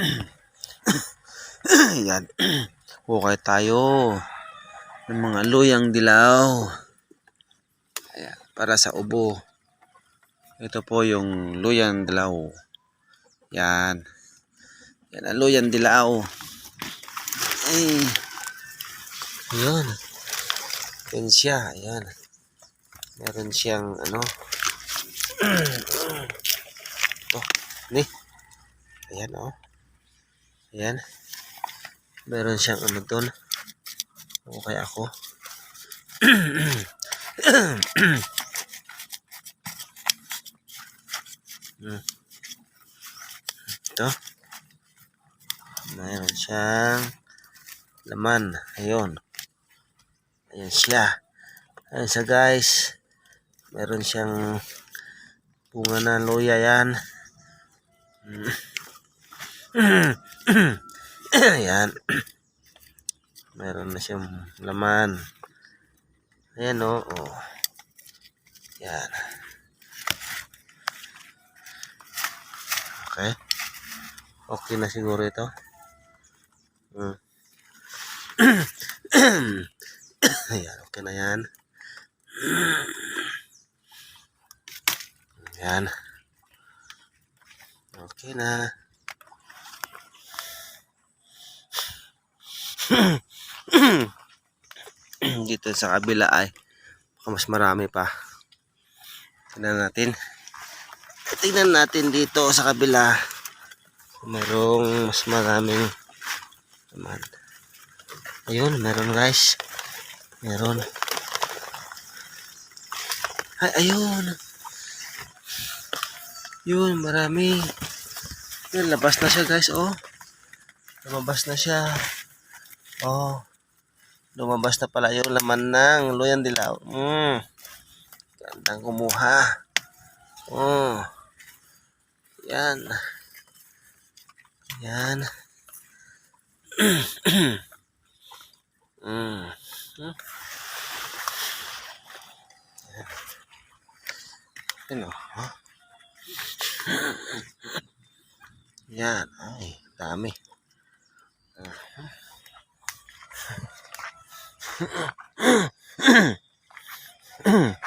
Yan. Hukay tayo ng mga luyang dilaw. Ayan, para sa ubo. Ito po yung luyang dilaw. Yan. Yan ang luyang dilaw. Ay. Yan. Yan siya. Ayan. Meron siyang ano. oh, ni. Ayan oh. Ayan. Meron siyang ano doon. Okay ako. Ito. Meron siyang laman. Ayun. Ayan siya. Ayan siya guys. Meron siyang bunga na luya yan. Ayan. Meron na siyang laman. Ayan o. Oh, oh. Yan. Okay. Okay na siguro ito. Hmm. Ayan, okay na yan. Ayan. Okay na. Dito sa kabila ay mas marami pa. Tingnan natin. Tingnan natin dito sa kabila. Merong mas maraming naman. Ayun, meron guys. Meron. Ay, ayun. Yun, marami. Yun, labas na siya guys, oh. Lumabas na siya. Oh. Lumabas na pala yung laman ng loyan dilaw. Mm. Gandang kumuha. Oh. Yan. Yan. mm. Hmm. Yan. Huh? Yan. Ay, dami. Mm-hmm.